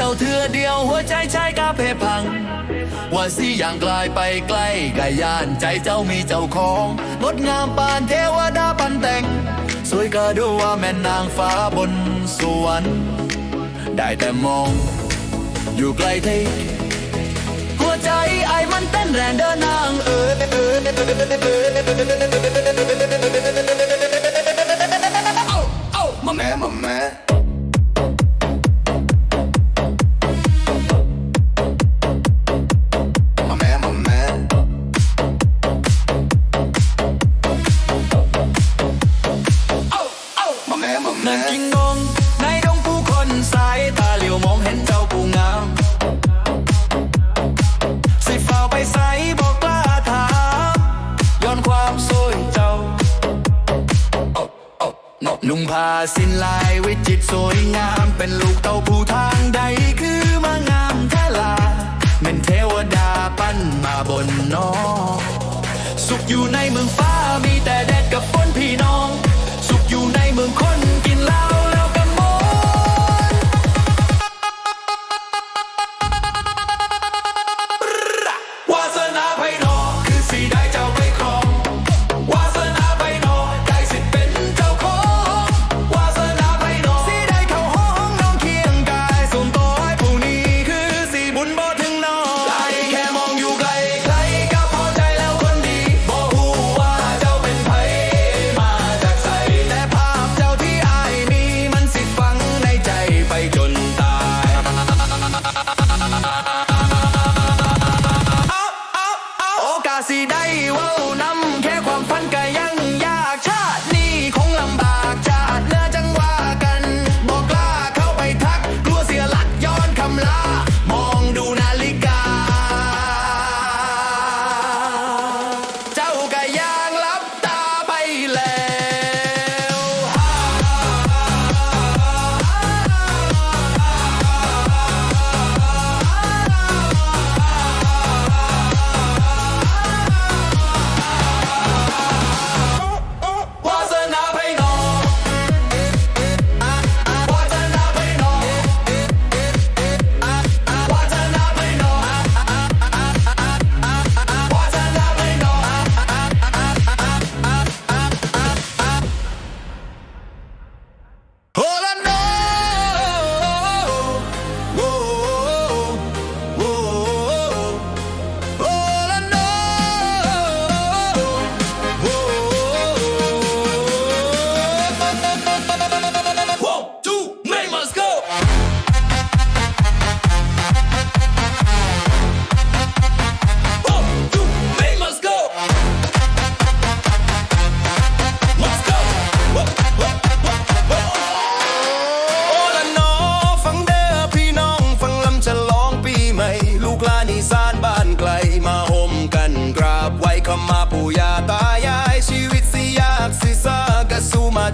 จ้าเธอเดียวหัวใจชายกาเพพัง ว่าสิอย่างกลายไปใกล้กายานใจเจ้ามีเจ้าของงดงามปานเทวดาปันแต่ง สวยกระดูว่าแม่นางฟ้าบนสวรรค์ได้แต่มอง อยู่ไกลเทหัวใจไอมันเต้นแรงเดินนางเออ นุ่งผ้าสิ้นลายวิจิตสวยงาม เป็นลูกเต้าผู้ทางใดคือมางามทะลาเป็นเทวดาปั้นมาบนนอสุขอยู่ในเมืองฟ้ามีแต่แดดกับฝนพี่น้อง สุขอยู่ในเมืองคน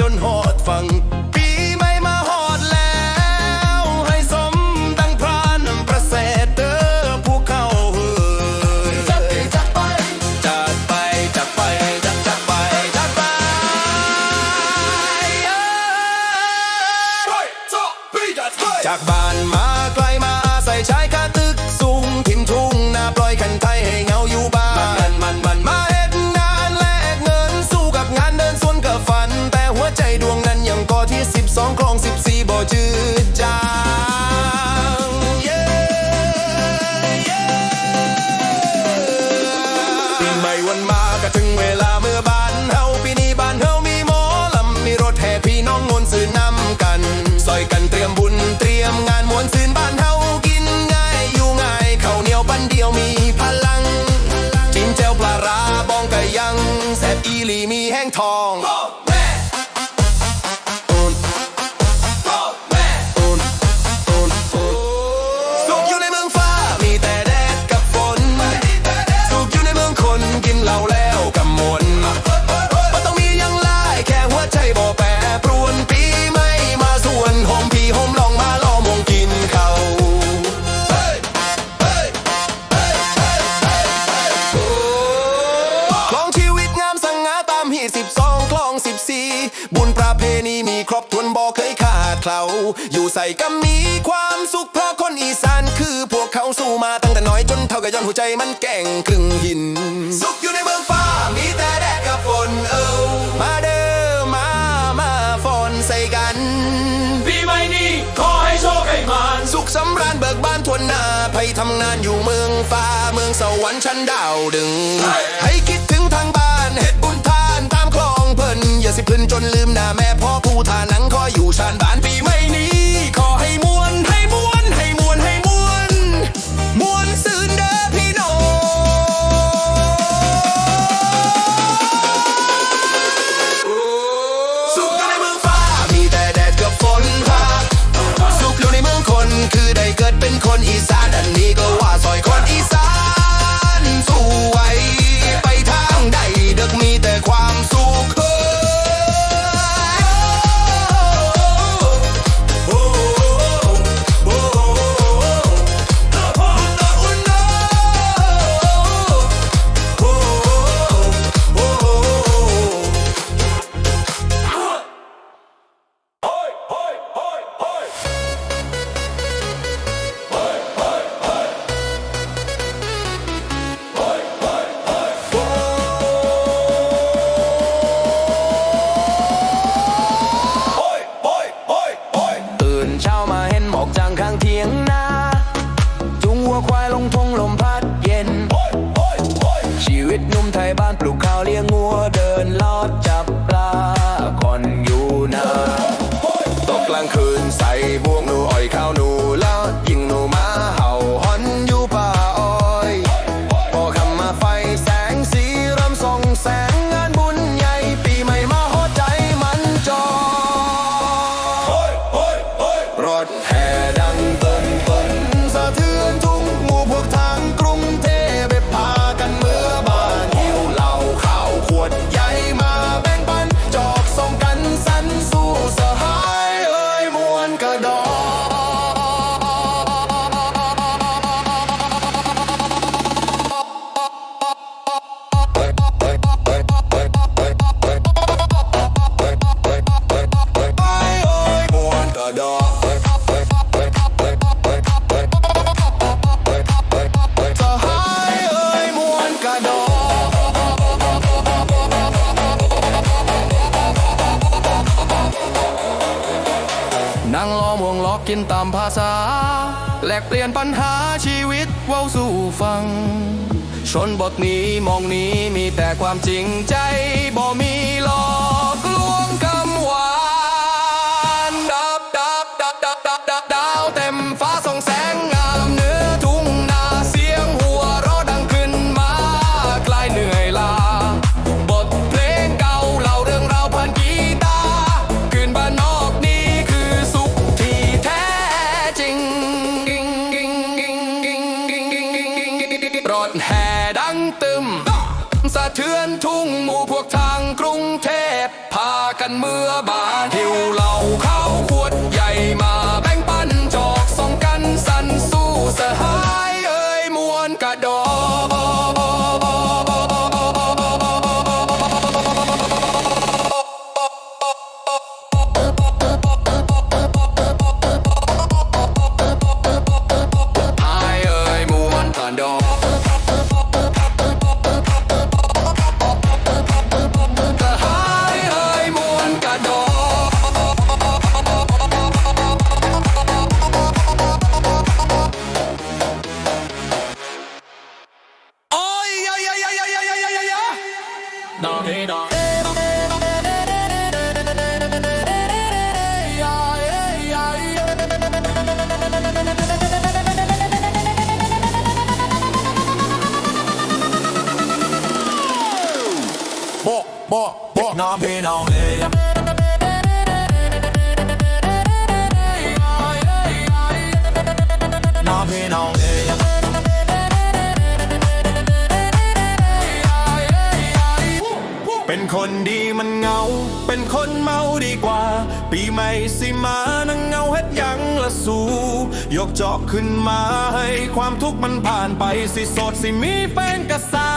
done hold บุญประเพณีมีครบถ้วนบ่เคยขาดเคลาอยู่ใส่ก็มีความสุขเพราะคนอีสานคือพวกเขาสู้มาตั้งแต่น้อยจนเท่ากับย้อนหัวใจมันแก่งครึ่งหิน สุขอยู่ในเมืองฟ้ามีแต่แดดกับฝนเออมาเด้อมามาฝนใส่กันปีใหม่นี้ขอให้โชคให้มานสุขสำราญเบิกบานทวนน้าไปทำงานอยู่เมืองฟ้าเมืองสวรรค์ชั้นดาวดึง ให้คิดถึงทางบ้าน table. อกกินตามภาษา แลกเปลี่ยนปัญหาชีวิตเว้าสู่ฟัง ชนบทนี้มองนี้มีแต่ความจริงใจบ่มีหลอกลวงกำหวานดับดับดับดับดับดับดาวเต็มฟ้าส่องแสง งเทพพากันเมื่อบาน ยกจาะขึ้นมาให้ความทุกข์มันผ่านไปสิสดสิมีแฟนกระสา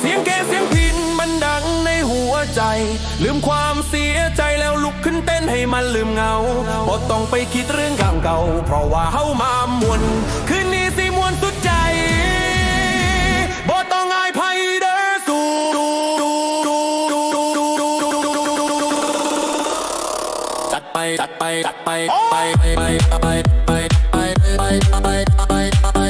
เสียงแกเสียงพินมันดังในหัวใจ ลืมความเสียใจแล้วลุกขึ้นเต้นให้มันลืมเงาบ่ต้องไปคิดเรื่องเก่าๆเพราะว่าเฮามามวนคืนนี้ ไปจัดไปจัดไปไปไปไปไปไปไปไปไป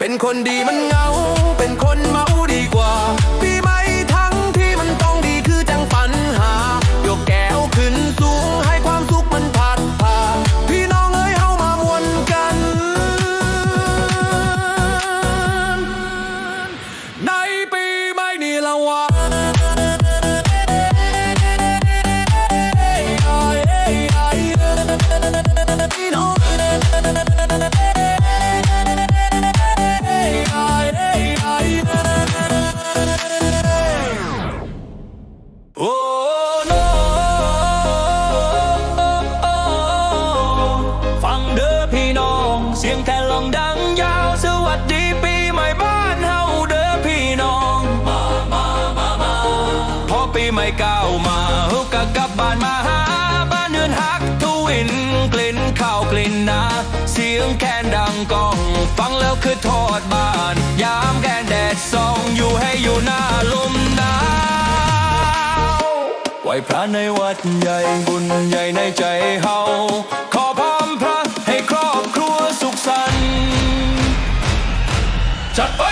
เป็นคนดีมันเหงา เป็นคนเมาานมาหาบ้านเนือนฮักทวินกลิ่นข้าวกลิ่นนาเสียงแคนดังก้อง ฟังแล้วคือทอดบ้าน ยามแกนแดดส่องอยู่ให้อยู่หน้าลมหนาวไหวพระในวัดใหญ่บุญใหญ่ในใจเฮาขอพรพระให้ครอบครัวสุขสันต์จัดไป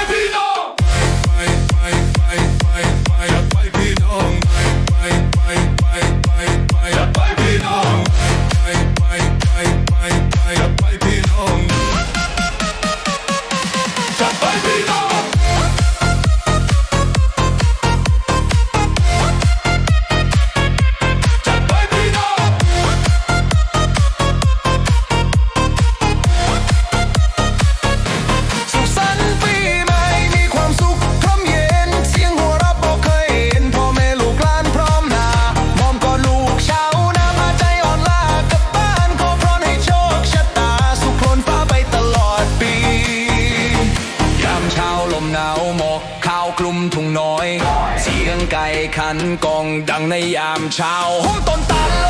ข้าวคลุมทุ่งน้อย เสียงไก่ขันกองดังในยามเช้าห้องต้นตาลโล